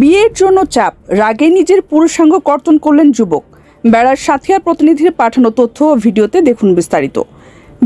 বিয়ের জন্য চাপ, রাগে নিজের পুরুষাঙ্গ কর্তন করলেন যুবক। বেড়ার সাথিয়ার প্রতিনিধির পাঠানো তথ্য ও ভিডিওতে দেখুন বিস্তারিত।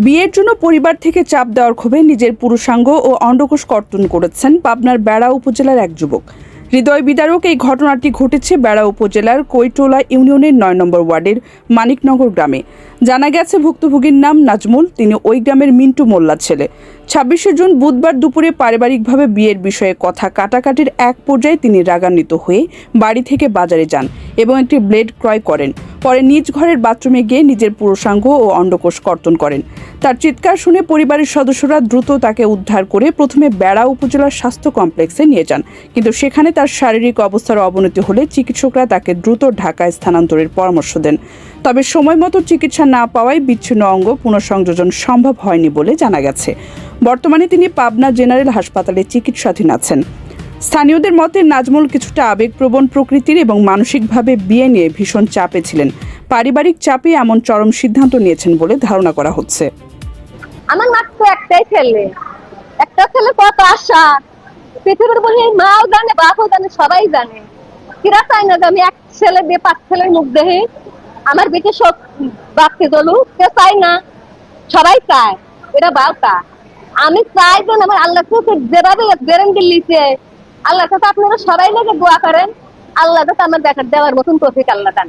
বিয়ের জন্য পরিবার থেকে চাপ দেওয়ার ক্ষোভে নিজের পুরুষাঙ্গ ও অন্ডকোষ কর্তন করেছেন পাবনার বেড়া উপজেলার এক যুবক। হৃদয় বিদারক এই ঘটনাটি ঘটেছে বেড়া উপজেলার কৈটোলা ইউনিয়নের নয় নম্বর ওয়ার্ডের মানিকনগর গ্রামে। জানা গেছে, ভুক্তভোগীর নাম নাজমুল, তিনি ওই গ্রামের মিন্টু মোল্লার ছেলে। ছাব্বিশে জুন বুধবার দুপুরে পারিবারিকভাবে বিয়ের বিষয়ে কথা কাটাকাটির এক পর্যায়ে তিনি রাগান্বিত হয়ে বাড়ি থেকে বাজারে যান এবং একটি ব্লেড ক্রয় করেন। পরে নিজ ঘরের বাথরুমে গিয়ে নিজের পুরুষাঙ্গ ও অন্ডকোষ কর্তন করেন। তার চিৎকার শুনে পরিবারের সদস্যরা দ্রুত তাকে উদ্ধার করে প্রথমে বেড়া উপজেলার স্বাস্থ্য কমপ্লেক্সে নিয়ে যান। কিন্তু সেখানে তার শারীরিক অবস্থার অবনতি হলে চিকিৎসকরা তাকে দ্রুত ঢাকায় স্থানান্তরের পরামর্শ দেন। তবে সময় মতো চিকিৎসা না পাওয়ায় বিচ্ছিন্ন অঙ্গ পুনঃসংযোজন সম্ভব হয়নি বলে জানা গেছে। বর্তমানে তিনি পাবনা জেনারেল হাসপাতালে চিকিৎসাধীন আছেন। স্থানীয়দের মতে নাজমুল কিছুটা আবেগপ্রবণ প্রকৃতির এবং মানসিকভাবে বিয়ে নিয়ে ভীষণ চাপে ছিলেন। পারিবারিক চাপে এমন চরম সিদ্ধান্ত নিয়েছেন বলে ধারণা করা হচ্ছে। আমার মাত্র একটাই ছেলে। একটা ছেলে কত আশা। পৃথিবীর বলি মাও জানে, বাপও জানে, সবাই জানে। কিরা চায় না যে আমি এক ছেলে দিয়ে পাঁচ ছেলের মুখ দেখে আমার বেটে সব বাপকে দলু কেউ চায় না? সবাই চায়। এটা বাউটা। আমি চাই যে আমার আল্লাহ যেভাবে বেরেন দিল্লিতে আল্লাহ আপনারা সবাই লেগে দোয়া করেন আল্লাহ কাছে আমার দেখার দেওয়ার মতন তফিক আল্লাহ দান।